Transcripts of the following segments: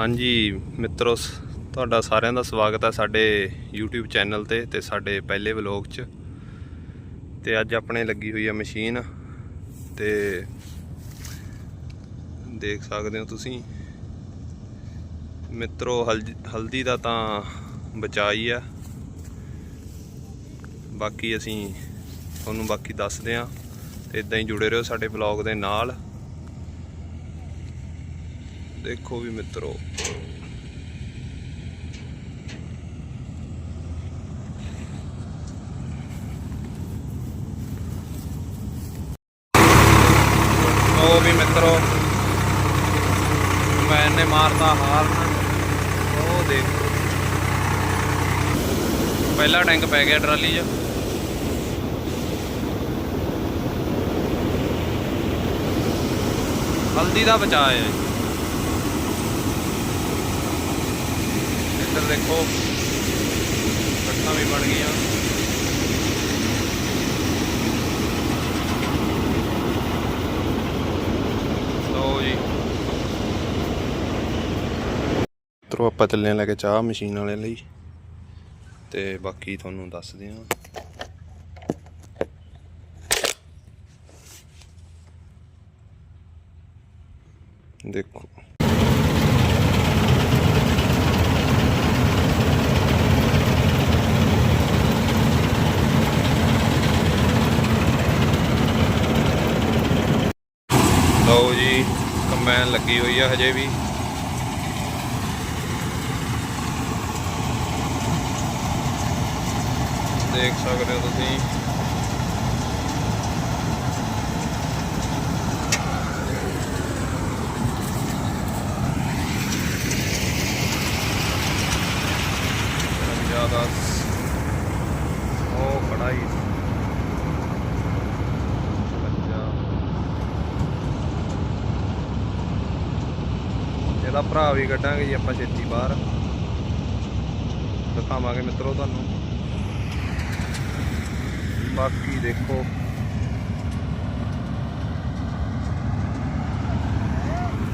ਹਾਂਜੀ ਮਿੱਤਰੋ, ਸ- ਤੁਹਾਡਾ ਸਾਰਿਆਂ ਦਾ ਸਵਾਗਤ ਹੈ ਸਾਡੇ YouTube ਚੈਨਲ ਤੇ ਤੇ ਸਾਡੇ ਪਹਿਲੇ ਵਲੌਗ 'ਚ। ਤੇ ਅੱਜ ਆਪਣੇ ਲੱਗੀ ਹੋਈ ਹੈ ਮਸ਼ੀਨ ਤੇ ਦੇਖ ਸਕਦੇ ਹੋ ਤੁਸੀਂ। ਮਿੱਤਰੋ ਹਲਦੀ ਹਲਦੀ ਦਾ ਤਾਂ ਬਚਾ ਹੀ ਆ। ਬਾਕੀ ਅਸੀਂ ਤੁਹਾਨੂੰ ਬਾਕੀ ਦੱਸਦੇ ਹਾਂ। ਤੇ ਇਦਾਂ ਹੀ ਜੁੜੇ ਰਹੋ ਸਾਡੇ ਵਲੌਗ ਦੇ ਨਾਲ। ਦੇਖੋ ਵੀ ਮਿੱਤਰੋ। ਉਹ ਵੀ ਮਿੱਤਰੋ ਮੈਨੇ ਮਾਰਦਾ ਹਾਰਨ ਉਹ ਦੇਖੋ। ਪਹਿਲਾ ਟੈਂਕ ਪੈ ਗਿਆ ਟਰਾਲੀ 'ਚ। ਹਲਦੀ ਦਾ ਬਚਾਅ ਹੈ ਜੀ ਇੱਧਰ ਦੇਖੋ। ਕੱਟਾਂ ਵੀ ਬਣ ਗਈਆਂ। ਲਓ ਜੀ। ਤਰੋ ਆਪਾਂ ਚੱਲੇ ਲੈ ਕੇ ਚਾਹ ਮਸ਼ੀਨ ਵਾਲੇ ਲਈ। ਤੇ ਬਾਕੀ ਤੁਹਾਨੂੰ ਦੱਸਦੇ ਹਾਂ ਦੇਖੋ ਲਓ ਜੀ ਕੰਬਾਈਨ ਲੱਗੀ ਹੋਈ ਆ ਹਜੇ ਵੀ। ਦੇਖ ਸਕਦੇ ਹੋ ਤੁਸੀਂ। ਜ਼ਿਆਦਾ ਉਹ ਕੜਾਈ ਇਹਦਾ ਭਰਾ ਵੀ ਕੱਢਾਂਗੇ ਜੀ ਆਪਾਂ ਛੇਤੀ ਬਾਹਰ। ਦਿਖਾਵਾਂਗੇ ਮਿੱਤਰੋ ਤੁਹਾਨੂੰ। ਬਾਕੀ ਦੇਖੋ।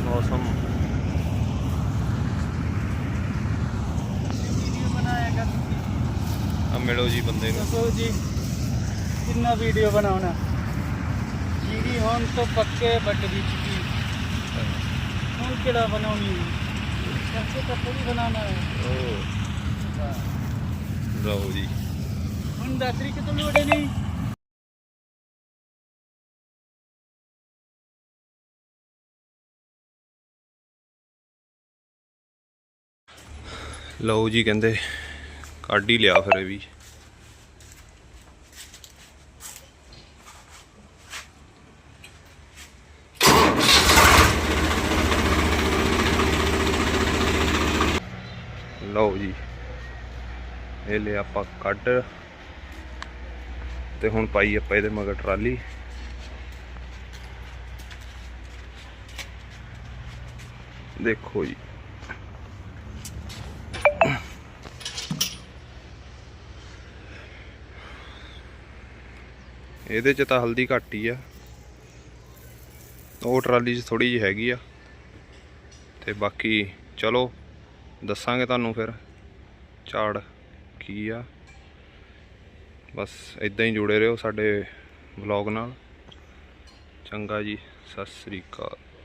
ਮੌਸਮ। ਆ ਮਿਲੋ ਜੀ ਬੰਦੇ ਨੂੰ। ਦੱਸੋ ਜੀ ਕਿੰਨਾ ਵੀਡੀਓ ਬਣਾਉਣਾ? ਜੀਰੀ ਹੁਣ ਤੋਂ ਪੱਕੇ ਬੱਟ ਦੀ ਲਓ ਜੀ। ਹੁਣ ਦਾਤਰੀ ਕਿਤੋਂ ਲੋੜੇ ਨਹੀਂ? ਲਓ ਜੀ ਕਹਿੰਦੇ ਕੱਢ ਹੀ ਲਿਆ ਫਿਰ ਇਹ ਵੀ। ਲਓ ਜੀ। ਇਹ ਲੈ ਆਪਾਂ ਕੱਢ। ਤੇ ਹੁਣ ਪਾਈ ਆਪਾਂ ਇਹਦੇ ਮਗਰ ਟਰਾਲੀ। ਦੇਖੋ ਜੀ। ਇਹਦੇ ਚ ਤਾਂ ਹਲਦੀ ਘੱਟ ਹੀ ਆ। ਉਹ ਟਰਾਲੀ 'ਚ ਥੋੜੀ ਜਿਹੀ ਹੈਗੀ ਆ। ਤੇ ਬਾਕੀ ਚਲੋ। ਦੱਸਾਂਗੇ ਤੁਹਾਨੂੰ ਫਿਰ। ਝਾੜ ਕੀ ਆ? ਬਸ ਇਦਾਂ ਹੀ ਜੁੜੇ ਰਹੋ ਸਾਡੇ ਵਲੌਗ ਨਾਲ। ਚੰਗਾ ਜੀ, ਸਤਿ ਸ੍ਰੀ ਅਕਾਲ।